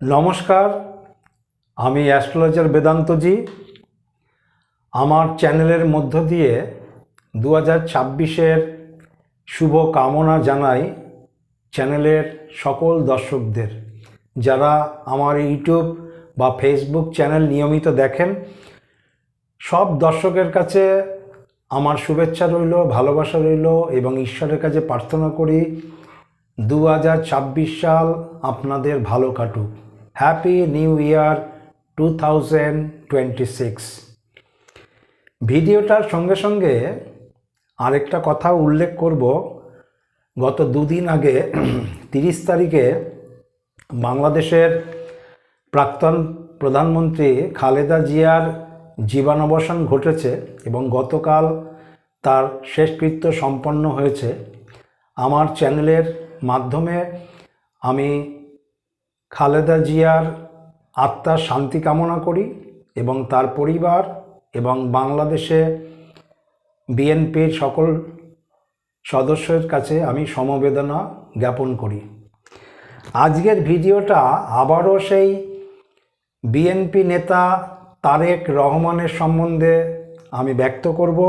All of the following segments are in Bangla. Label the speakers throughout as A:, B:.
A: নমস্কার, আমি অ্যাস্ট্রোলজার বেদান্তজি। আমার চ্যানেলের মধ্য দিয়ে দু হাজার ছাব্বিশের শুভ কামনা জানাই চ্যানেলের সকল দর্শকদের। যারা আমার ইউটিউব বা ফেসবুক চ্যানেল নিয়মিত দেখেন, সব দর্শকের কাছে আমার শুভেচ্ছা রইল, ভালোবাসা রইল এবং ঈশ্বরের কাছে প্রার্থনা করি দু হাজার ছাব্বিশ সাল আপনাদের ভালো কাটুক। Happy new year two thousand twenty six ভিডিওটার সঙ্গে সঙ্গে আরেকটা কথা উল্লেখ করব। গত দুদিন আগে, তিরিশ তারিখে বাংলাদেশের প্রাক্তন প্রধানমন্ত্রী খালেদা জিয়ার জীবনাবসান ঘটেছে এবং গতকাল তার শেষকৃত্য সম্পন্ন হয়েছে। আমার চ্যানেলের মাধ্যমে আমি খালেদা জিয়ার আত্মার শান্তি কামনা করি এবং তার পরিবার এবং বাংলাদেশে বিএনপির সকল সদস্যের কাছে আমি সমবেদনা জ্ঞাপন করি। আজকের ভিডিওটা আবারও সেই বিএনপি নেতা তারেক রহমানের সম্বন্ধে আমি ব্যক্ত করব।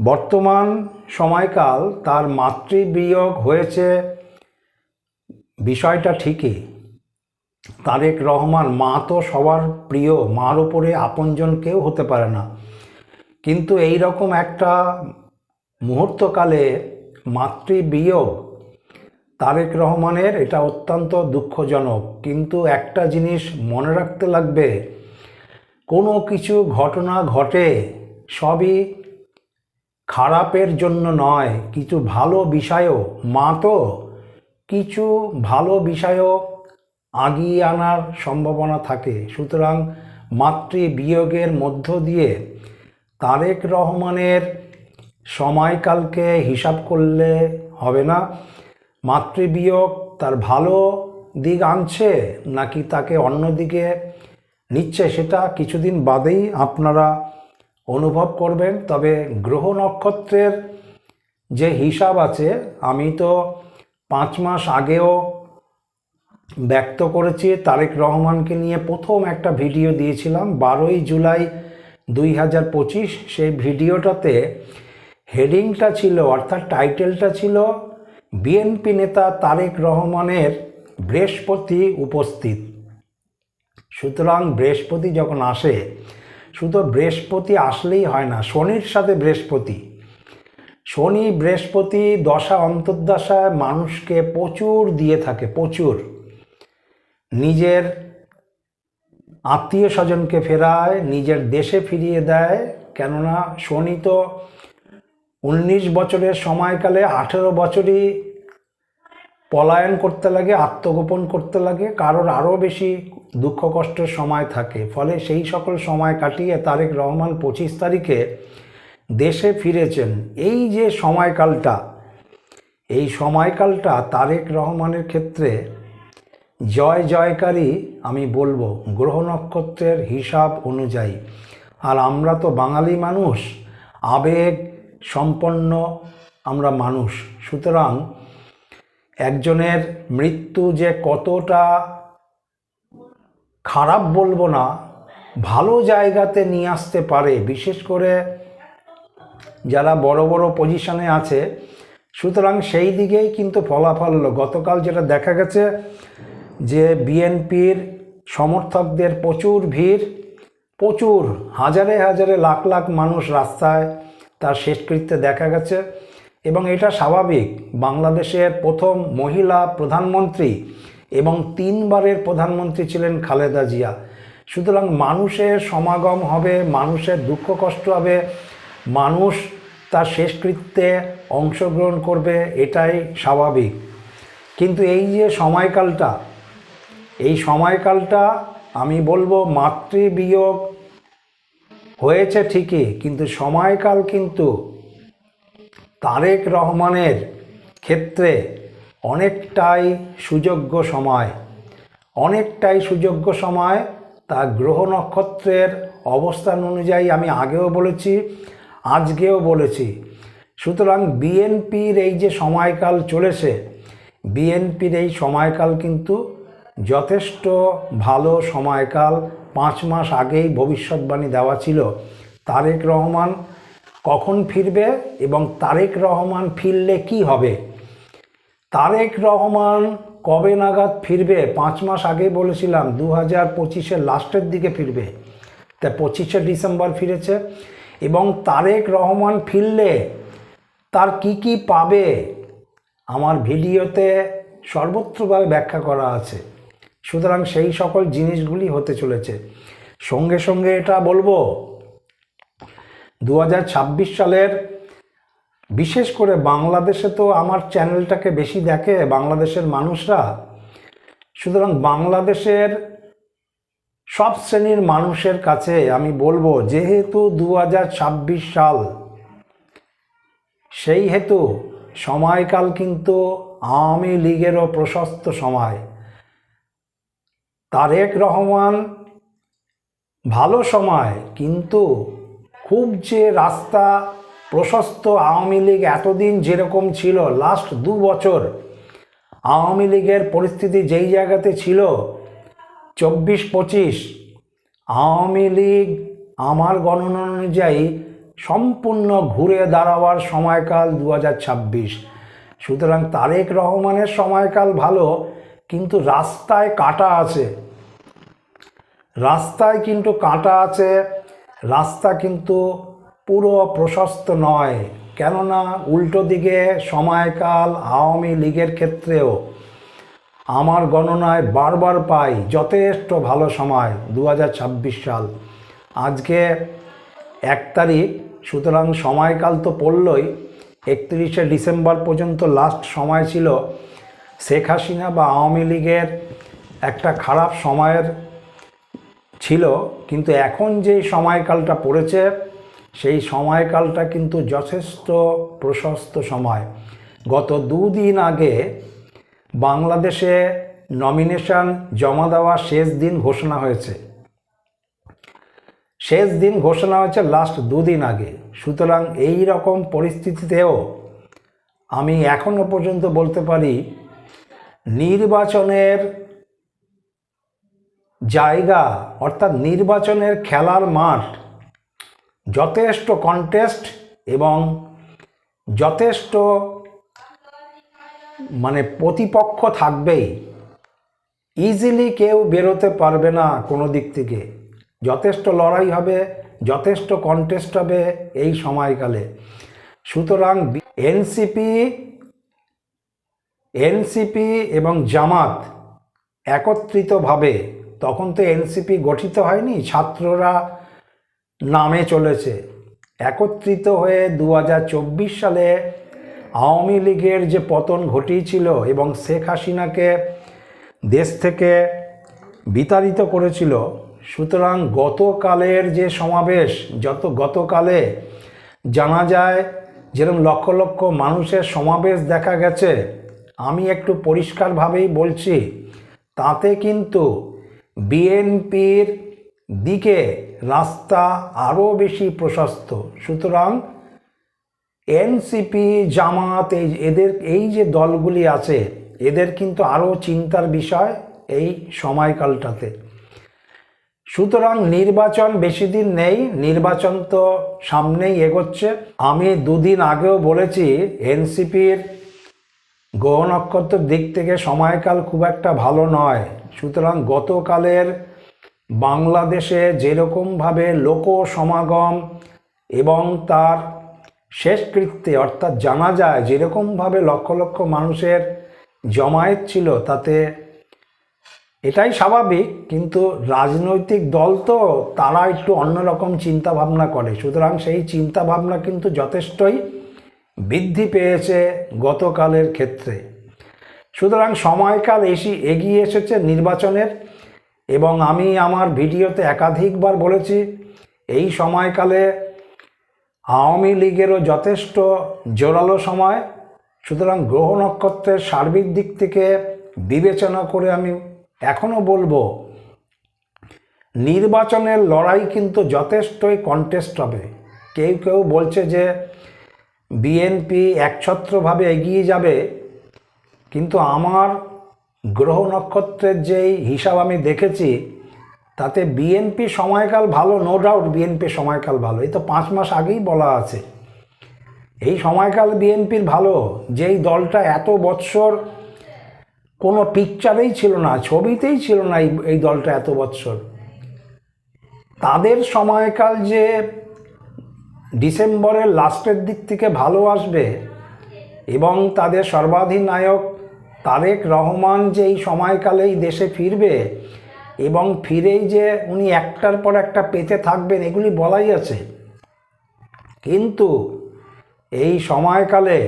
A: বর্তমান সময়কাল তার মাতৃবিয়োগ হয়েছে বিষয়টা ঠিকই তারেক রহমান, মা তো সবার প্রিয়, মার ওপরে আপনজন কেউ হতে পারে না। কিন্তু এই রকম একটা মুহূর্তকালে মাতৃবিয়োগ তারেক রহমানের, এটা অত্যন্ত দুঃখজনক। কিন্তু একটা জিনিস মনে রাখতে লাগবে, কোনো কিছু ঘটনা ঘটে, সবই খারাপের জন্য নয়, কিছু ভালো বিষয়ও। মা তো কিছু ভালো বিষয়ও আগিয়ে আনার সম্ভাবনা থাকে। সুতরাং মাতৃ বিয়োগের মধ্য দিয়ে তারেক রহমানের সময়কালকে হিসাব করলে হবে না? মাতৃবিয়োগ তার ভালো দিক আনছে নাকি তাকে অন্যদিকে নিচ্ছে সেটা কিছুদিন বাদেই আপনারা অনুভব করবেন। তবে গ্রহ নক্ষত্রের যে হিসাব আছে, আমি তো পাঁচ মাস আগেও ব্যক্ত করেছি। তারেক রহমানকে নিয়ে প্রথম একটা ভিডিও দিয়েছিলাম বারোই জুলাই দুই হাজার পঁচিশ। সেই ভিডিওটাতে হেডিংটা ছিল, অর্থাৎ টাইটেলটা ছিল, বিএনপি নেতা তারেক রহমানের বৃহস্পতি উপস্থিত। সুতরাং বৃহস্পতি যখন আসে, শুধু বৃহস্পতি আসলেই হয় না, শনির সাথে বৃহস্পতি। শনি বৃহস্পতি, দশা, অন্তর্দশায় মানুষকে প্রচুর দিয়ে থাকে, প্রচুর। নিজের আত্মীয় স্বজনকে ফেরায়, নিজের দেশে ফিরিয়ে দেয়। কেননা শনি তো উনিশ বছরের সময়কালে আঠেরো বছরই পলায়ন করতে লাগে, আত্মগোপন করতে লাগে। কারোর আরও বেশি দুঃখ কষ্টের সময় থাকে। ফলে সেই সকল সময় কাটিয়ে তারেক রহমান পঁচিশ তারিখে দেশে ফিরেছেন। এই যে সময়কালটা, এই সময়কালটা তারেক রহমানের ক্ষেত্রে জয় জয়কারী আমি বলব, গ্রহ নক্ষত্রের হিসাব অনুযায়ী। আর আমরা তো বাঙালি মানুষ, আবেগ সম্পন্ন আমরা মানুষ। সুতরাং একজনের মৃত্যু যে কতটা খারাপ বলব না, ভালো জায়গাতে নিয়ে আসতে পারে, বিশেষ করে যারা বড় বড় পজিশনে আছে। সুতরাং সেই দিকেই কিন্তু ফলাফল হলো। গতকাল যেটা দেখা গেছে যে বিএনপির সমর্থকদের প্রচুর ভিড়, প্রচুর, হাজারে হাজারে লাখ লাখ মানুষ রাস্তায় তার শেষকৃত্যে দেখা গেছে এবং এটা স্বাভাবিক। বাংলাদেশের প্রথম মহিলা প্রধানমন্ত্রী এবং তিনবারের প্রধানমন্ত্রী ছিলেন খালেদা জিয়া। সুতরাং মানুষের সমাগম হবে, মানুষের দুঃখ কষ্ট হবে, মানুষ তার শেষকৃত্যে অংশগ্রহণ করবে, এটাই স্বাভাবিক। কিন্তু এই যে সময়কালটা এই সময়কালটা আমি বলব মাতৃবিয়োগ হয়েছে ঠিকই, কিন্তু সময়কাল কিন্তু তারেক রহমানের ক্ষেত্রে অনেকটাই সুযোগ্য সময়। অনেকটাই সুযোগ্য সময়, তার গ্রহ নক্ষত্রের অবস্থান অনুযায়ী আমি আগেও বলেছি, আজকেও বলেছি। সুতরাং বিএনপির এই যে সময়কাল চলেছে, বিএনপির এই সময়কাল কিন্তু যথেষ্ট ভালো সময়কাল, পাঁচ মাস আগেই ভবিষ্যৎবাণী দেওয়া ছিল। তারেক রহমান কখন ফিরবে এবং তারেক রহমান ফিরলে কি হবে? তারেক রহমান কবে নাগাদ ফিরবে? পাঁচ মাস আগে বলেছিলাম দু হাজার পঁচিশের লাস্টের দিকে ফিরবে। তা পঁচিশে ডিসেম্বর ফিরেছে এবং তারেক রহমান ফিরলে তার কি কি পাবে? আমার ভিডিওতে সর্বত্রভাবে ব্যাখ্যা করা আছে। সুতরাং সেই সকল জিনিসগুলি হতে চলেছে। সঙ্গে সঙ্গে এটা বলব দু হাজার ছাব্বিশ সালের, বিশেষ করে বাংলাদেশে তো আমার চ্যানেলটাকে বেশি দেখে বাংলাদেশের মানুষরা, সুতরাং বাংলাদেশের সব শ্রেণির মানুষের কাছে আমি বলব, যেহেতু দু হাজার ছাব্বিশ সাল, সেই হেতু সময়কাল কিন্তু আওয়ামী লীগেরও প্রশস্ত সময়। তারেক রহমান ভালো সময়, কিন্তু খুব যে রাস্তা প্রশস্ত আওয়ামী লীগ এতদিন যেরকম ছিল লাস্ট দু বছর আওয়ামী লীগের পরিস্থিতি যেই জায়গাতে ছিল, চব্বিশ পঁচিশ, আওয়ামী লীগ আমার গণনা অনুযায়ী সম্পূর্ণ ঘুরে দাঁড়াবার সময়কাল দু হাজার ছাব্বিশ। সুতরাং তারেক রহমানের সময়কাল ভালো কিন্তু রাস্তায় কাটা আছে। রাস্তায় কিন্তু কাটা আছে, রাস্তা কিন্তু পুরো প্রশস্ত নয়। কেননা উল্টো দিকে সময়কাল আওয়ামী লীগের ক্ষেত্রেও আমার গণনায় বারবার পাই যথেষ্ট ভালো সময় দু হাজার ছাব্বিশ সাল। আজকে এক তারিখ, সুতরাং সময়কাল তো পড়লই, একত্রিশে ডিসেম্বর পর্যন্ত লাস্ট সময় ছিল। শেখ হাসিনা বা আওয়ামী লীগের একটা খারাপ সময়ের ছিল, কিন্তু এখন যে সময়কালটা পড়েছে, সেই সময়কালটা কিন্তু যথেষ্ট প্রশস্ত সময়। গত দুদিন আগে বাংলাদেশে নমিনেশন জমা দেওয়া শেষ দিন ঘোষণা হয়েছে। শেষ দিন ঘোষণা হয়েছে লাস্ট দুদিন আগে। সুতরাং এই রকম পরিস্থিতিতেও আমি এখনও পর্যন্ত বলতে পারি নির্বাচনের জায়গা, অর্থাৎ নির্বাচনের খেলার মাঠ, যথেষ্ট কন্টেস্ট এবং যথেষ্ট মানে প্রতিপক্ষ থাকবেই। ইজিলি কেউ বেরোতে পারবে না কোনো দিক থেকে। যথেষ্ট লড়াই হবে, যথেষ্ট কন্টেস্ট হবে এই সময়কালে। সুতরাং এনসিপি এনসিপি এবং জামাত একত্রিতভাবে, তখন তো এনসিপি গঠিত হয়নি, ছাত্ররা নামে চলেছে। একত্রিত হয়ে দু হাজার চব্বিশ সালে আওয়ামী লীগের যে পতন ঘটিয়েছিল এবং শেখ হাসিনাকে দেশ থেকে বিতাড়িত করেছিল, সুতরাং গতকালের যে সমাবেশ, যত গতকালে জানা যায়, যেরকম লক্ষ লক্ষ মানুষের সমাবেশ দেখা গেছে আমি একটু পরিষ্কারভাবেই বলছি, তাতে কিন্তু বিএনপির দিকে রাস্তা আরও বেশি প্রশস্ত। সুতরাং এনসিপি, জামাত, এই এদের, এই যে দলগুলি আছে, এদের কিন্তু আরও চিন্তার বিষয় এই সময়কালটাতে। সুতরাং নির্বাচন বেশি দিন নেই, নির্বাচন তো সামনেই এগোচ্ছে। আমি দুদিন আগেও বলেছি, এনসিপির গ্রহ নক্ষত্রের দিক থেকে সময়কাল খুব একটা ভালো নয়। সুতরাং গতকালের বাংলাদেশে যেরকমভাবে লোক সমাগম এবং তার শেষকৃত্যে অর্থাৎ জানা যায় যেরকমভাবে লক্ষ লক্ষ মানুষের জমায়েত ছিল, তাতে এটাই স্বাভাবিক, কিন্তু রাজনৈতিক দল তো তারা একটু অন্যরকম চিন্তাভাবনা করে। সুতরাং সেই চিন্তাভাবনা কিন্তু যথেষ্টই বৃদ্ধি পেয়েছে গতকালের ক্ষেত্রে। সুতরাং সময়কাল এসি এগিয়ে এসেছে নির্বাচনের এবং আমি আমার ভিডিওতে একাধিকবার বলেছি, এই সময়কালে আওয়ামী লীগেরও যথেষ্ট জোরালো সময়। সুতরাং গ্রহ নক্ষত্রের সার্বিক দিক থেকে বিবেচনা করে আমি এখনও বলব, নির্বাচনের লড়াই কিন্তু যথেষ্টই কন্টেস্ট হবে। কেউ কেউ বলছে যে বিএনপি একছত্রভাবে এগিয়ে যাবে, কিন্তু আমার গ্রহ নক্ষত্রের যেই হিসাব আমি দেখেছি, তাতে বিএনপি সময়কাল ভালো নো ডাউট বিএনপি সময়কাল ভালো। এই তো পাঁচ মাস আগেই বলা আছে। এই সময়কাল বিএনপির ভালো, যেই দলটা এত বৎসর কোনো পিকচারেই ছিল না, ছবিতেই ছিল না এই দলটা এত বৎসর। তাদের সময়কাল যে ডিসেম্বরের লাস্টের দিক থেকে ভালো আসবে এবং তাদের সর্বাধিনায়ক তারেক রহমান যে এই সময়কালেই দেশে ফিরবে এবং ফিরেই যে উনি একটার পর একটা পেতে থাকবেন, এগুলি বলাই আছে। কিন্তু এই সময়কালে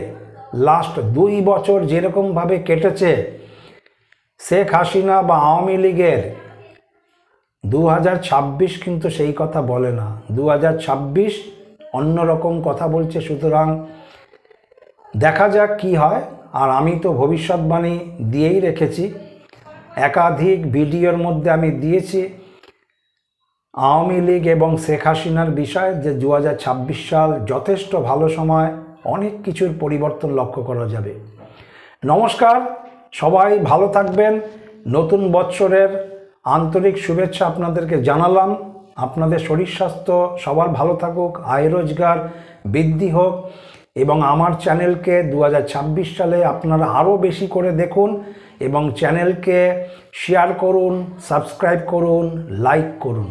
A: লাস্ট দুই বছর যেরকমভাবে কেটেছে, শেখ হাসিনা বা আওয়ামী লীগের দু হাজার ছাব্বিশ কিন্তু সেই কথা বলে না। দু হাজার ছাব্বিশ ছাব্বিশ অন্যরকম কথা বলছে, সুতরাং দেখা যাক কি হয়। আর আমি তো ভবিষ্যৎবাণী দিয়েই রেখেছি। একাধিক ভিডিওর মধ্যে আমি দিয়েছি। আওয়ামী লীগ এবং শেখ হাসিনার বিষয়ে যে দু হাজার ছাব্বিশ সাল যথেষ্ট ভালো সময়, অনেক কিছুর পরিবর্তন লক্ষ্য করা যাবে। নমস্কার, সবাই ভালো থাকবেন। নতুন বৎসরের আন্তরিক শুভেচ্ছা আপনাদেরকে জানালাম। আপনাদের শরীর স্বাস্থ্য সবার ভালো থাকুক, আয় রোজগার বৃদ্ধি হোক, এবং আমার চ্যানেলকে দু হাজার ছাব্বিশ সালে আপনারা আরও বেশি করে দেখুন এবং চ্যানেলকে শেয়ার করুন, সাবস্ক্রাইব করুন, লাইক করুন।